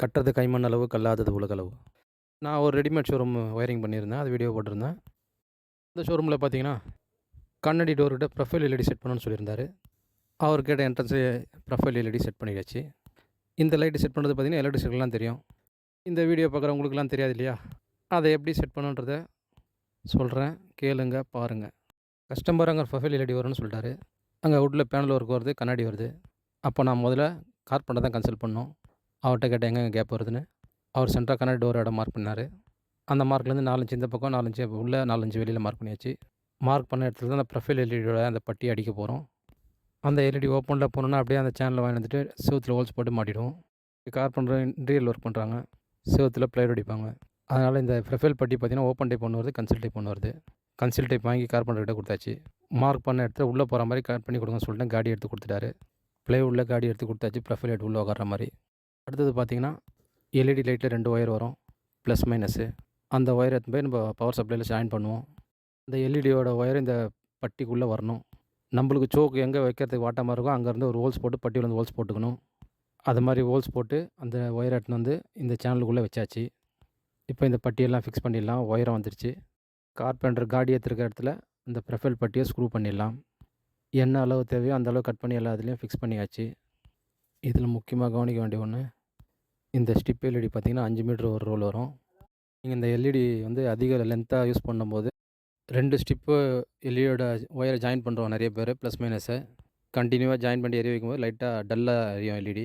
கட்டுறது கைமண் அளவு கல்லாதது உலகளவு நான் ஒரு ரெடிமேட் ஷோரூம் ஒயரிங் பண்ணியிருந்தேன். அது வீடியோ போட்டிருந்தேன். இந்த ஷோரூமில் பார்த்தீங்கன்னா கண்ணாடி டோர்கிட்ட ப்ரொஃபைல் எல்இடி செட் பண்ணணும்னு சொல்லியிருந்தார். அவர் கேட்ட என்ட்ரன்ஸு ப்ரொஃபைல் எல்இடி செட் பண்ணியாச்சு. இந்த லைட்டு செட் பண்ணுறது பார்த்தீங்கன்னா எலக்ட்ரிஷியன்லாம் தெரியும். இந்த வீடியோ பார்க்குறவங்களுக்குலாம் தெரியாது இல்லையா? அதை எப்படி செட் பண்ணுன்றத சொல்கிறேன் கேளுங்க பாருங்கள் கஸ்டமர் அங்கே ப்ரொஃபைல் எல்இடி வரும்னு சொல்லிட்டாரு. அங்கே வுட்டில் பேனல் ஒர்க் வருது கண்ணாடி வருது. அப்போ நான் முதல்ல கார்பெண்டர் தான் கன்சல்ட் பண்ணோம் அவர்கிட்ட கேட்டேன் எங்கே கேப் வருதுன்னு? அவர் சென்ட்ராக கண்ணாடி டோர் இடம் மார்க் பண்ணார். அந்த மார்க்லேருந்து நாலஞ்சு இந்த பக்கம் நாலஞ்சு உள்ளே நாலஞ்சு வெளியில் மார்க் பண்ணியாச்சு. மார்க் பண்ண இடத்துல தான் அந்த ப்ரொஃபைல் எல்இடியோட அந்த பட்டி அடிக்க போகிறோம் அந்த எல்இடி ஓப்பனில் போனோன்னா அப்படியே அந்த சேனலில் வாங்கி வந்துட்டு ஹோல்ஸ் போட்டு மாட்டிடுவோம். கார்பெண்டர் இன்டீரியல் ஒர்க் பண்ணுறாங்க செவுத்தில் ப்ளைவுட் அடிப்பாங்க. அதனால் இந்த ப்ரொஃபைல் பட்டி பார்த்திங்கன்னா ஓப்பன் டைப் ஒன்று வருது கன்சல்ட் டைப் ஒன்று வருது. கன்சல்ட் டைப் வாங்கி கார்பெண்டர்கிட்ட கொடுத்தாச்சு. மார்க் பண்ண இடத்துல உள்ளே போகிற மாதிரி கட் பண்ணி கொடுங்கன்னு சொல்லிட்டு காடி எடுத்து கொடுத்துட்டாரு. ப்ளைவுட்டில் காடி எடுத்து கொடுத்தாச்சு ப்ரொஃபைல் எடுத்து உள்ளே உட்கார மாதிரி. அடுத்தது பார்த்தீங்கன்னா எல்இடி லைட்டில் ரெண்டு ஒயர் வரும் ப்ளஸ் மைனஸ்ஸு அந்த ஒயர் எடுத்து போய் நம்ம பவர் சப்ளையில் ஜாயின் பண்ணுவோம். இந்த எல்இடியோட ஒயர் இந்த பட்டிக்குள்ளே வரணும். நம்மளுக்கு சோக்கு எங்கே வைக்கிறதுக்கு வாட்டமாக இருக்கோ அங்கேருந்து ஒரு ஹோல்ஸ் போட்டு பட்டியில் வந்து ஹோல்ஸ் போட்டுக்கணும். அது மாதிரி ஹோல்ஸ் போட்டு அந்த ஒயர் எடுத்துன்னு வந்து இந்த சேனலுக்குள்ளே வச்சாச்சு. இப்போ இந்த பட்டியெல்லாம் ஃபிக்ஸ் பண்ணிடலாம் ஒயரம் வந்துருச்சு. கார்பெண்டர் காடி ஏற்றிருக்க இடத்துல இந்த ப்ரொஃபைல் பட்டியை ஸ்க்ரூ பண்ணிடலாம். என்ன அளவு தேவையோ அந்த அளவு கட் பண்ணி எல்லா இதுலேயும் ஃபிக்ஸ் பண்ணியாச்சு. இதில் முக்கியமாக கவனிக்க வேண்டிய ஒன்று இந்த ஸ்டிப் எல்இடி பார்த்திங்கன்னா அஞ்சு மீட்ரு ஒரு ரோல் வரும். நீங்கள் இந்த எல்இடி வந்து அதிக லென்த்தாக யூஸ் பண்ணும்போது ரெண்டு ஸ்டிப்பு எல்இடியோட ஒயரை ஜாயின் பண்ணுறோம் நிறைய பேர் ப்ளஸ் மைனஸை கண்டினியூவாக ஜாயின் பண்ணி எரிய வைக்கும்போது லைட்டாக டல்லாக எரியும் எல்இடி.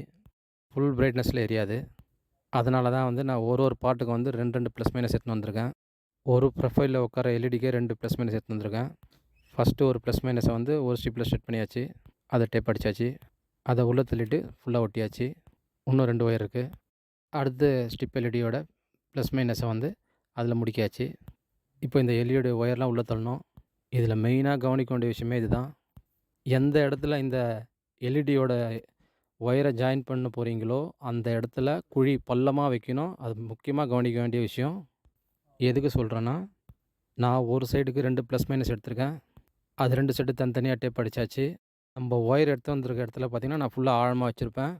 ஃபுல் பிரைட்னஸில் எரியாது. அதனால தான் வந்து நான் ஒரு ஒரு பாட்டுக்கு வந்து ரெண்டு ரெண்டு ப்ளஸ் மைனஸ் எடுத்துன்னு வந்திருக்கேன். ஒரு ப்ரொஃபைலில் உட்கார எல்இடிக்கே ரெண்டு ப்ளஸ் மைனஸ் எடுத்துன்னு வந்திருக்கேன். ஃபஸ்ட்டு ஒரு ப்ளஸ் மைனஸை வந்து ஒரு ஸ்டிப்பில் செட் பண்ணியாச்சு. அதை டேப் அடித்தாச்சு அதை உள்ளே தள்ளிட்டு ஃபுல்லாக ஒட்டியாச்சு. இன்னும் ரெண்டு ஒயர் இருக்குது அடுத்து ஸ்டிப் எல்இடியோட ப்ளஸ் மைனஸை வந்து அதில் முடிக்காச்சு. இப்போ இந்த எல்இடி ஒயர்லாம் உள்ளே தள்ளணும். இதில் மெயினாக கவனிக்க வேண்டிய விஷயமே இதுதான். எந்த இடத்துல இந்த எல்இடியோட ஒயரை ஜாயின் பண்ண போகிறீங்களோ அந்த இடத்துல குழி பள்ளமாக வைக்கணும். அது முக்கியமாக கவனிக்க வேண்டிய விஷயம். எதுக்கு சொல்கிறேன்னா நான் ஒரு சைடுக்கு ரெண்டு ப்ளஸ் மைனஸ் எடுத்திருக்கேன். அது ரெண்டு சைடு தனித்தனியாக டேப் அடித்தாச்சு நம்ம ஒயர் எடுத்து வந்திருக்க இடத்துல பார்த்திங்கன்னா நான் ஃபுல்லாக ஆழமாக வச்சுருப்பேன்.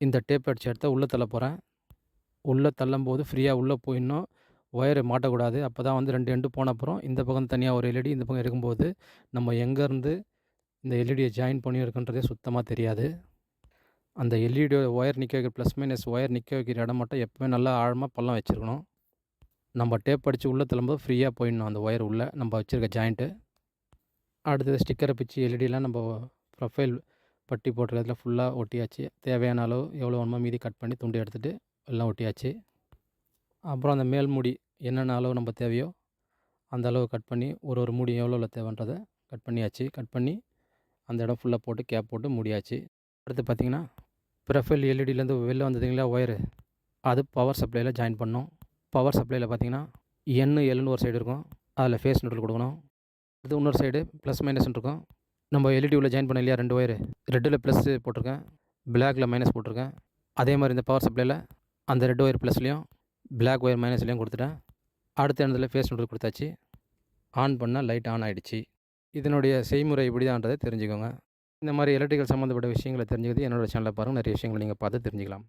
இந்த டேப் அடித்த இடத்த உள்ளே தள்ள போகிறேன் உள்ளே தள்ளும்போது ஃப்ரீயாக உள்ளே போயிடணும். ஒயரை மாட்டக்கூடாது. அப்போ தான் வந்து ரெண்டு எண்டு போன அப்புறம் இந்த பக்கம் தனியாக ஒரு எல்இடி இந்த பக்கம் இருக்கும்போது நம்ம எங்கேருந்து இந்த எல்இடியை ஜாயின் பண்ணியிருக்குன்றதே சுத்தமாக தெரியாது. அந்த எல்இடி ஒயர் நிற்க வைக்கிற ப்ளஸ் மைனஸ் ஒயர் நிற்க வைக்கிற இடம் மட்டும் எப்போவுமே நல்லா ஆழமாக பள்ளம் வச்சுருக்கணும். நம்ம டேப் அடித்து உள்ளே தள்ளும்போது ஃப்ரீயாக போயிடணும் அந்த ஒயர் உள்ளே. நம்ம வச்சுருக்க ஜாயிண்ட்டு. அடுத்தது ஸ்டிக்கரை பிச்சு எல்இடிலாம் நம்ம ப்ரொஃபைல் பட்டி போட்டிருக்கிறதுல ஃபுல்லாக ஒட்டியாச்சு. தேவையான அளவு எவ்வளோ வேணுமோ மீதி கட் பண்ணி துண்டு எடுத்துகிட்டு எல்லாம் ஒட்டியாச்சு. அப்புறம் அந்த மேல் மூடி என்னென்ன அளவு நம்ம தேவையோ அந்த அளவு கட் பண்ணி ஒரு ஒரு மூடி எவ்வளோ தேவைன்றதை கட் பண்ணியாச்சு. கட் பண்ணி அந்த இடம் ஃபுல்லாக போட்டு கேப் போட்டு முடியாச்சு. அடுத்து பார்த்திங்கன்னா ப்ரஃபைல் எல்இடியிலேருந்து வெளில வந்ததுங்களா ஒயரு. அது பவர் சப்ளையில் ஜாயின் பண்ணோம். பவர் சப்ளையில் பார்த்திங்கன்னா எண்ணு எல்லுன்னு ஒரு சைடு இருக்கும். அதில் ஃபேஸ் நோட்டில் கொடுக்கணும். இது இன்னொரு சைடு ப்ளஸ் மைனஸ்னு இருக்கும். நம்ம எல்இடி உள்ள ஜாயின் பண்ண இல்லையா ரெண்டு ஒயரு. ரெட்டில் ப்ளஸ் போட்டிருக்கேன். பிளாக்கில் மைனஸ் போட்டிருக்கேன். அதே மாதிரி இந்த பவர் சப்ளையில் அந்த ரெட் ஒயர் ப்ளஸ்லேயும் பிளாக் ஒயர் மைனஸ்லேயும் கொடுத்துட்டேன். அடுத்த இடத்துல ஃபேஸ் நோட்டில் கொடுத்தாச்சு. ஆன் பண்ணால் லைட் ஆன் ஆகிடுச்சு இதனுடைய செய்முறை இப்படி தான்றதை தெரிஞ்சுக்கோங்க. இந்த மாதிரி எலக்ட்ரிக்கல் சம்மந்தப்பட்ட விஷயங்களை தெரிஞ்சுக்கிறது என்னோடய சேனலை பாருங்கள் நிறைய விஷயங்களை நீங்கள் பார்த்து தெரிஞ்சுக்கலாம்.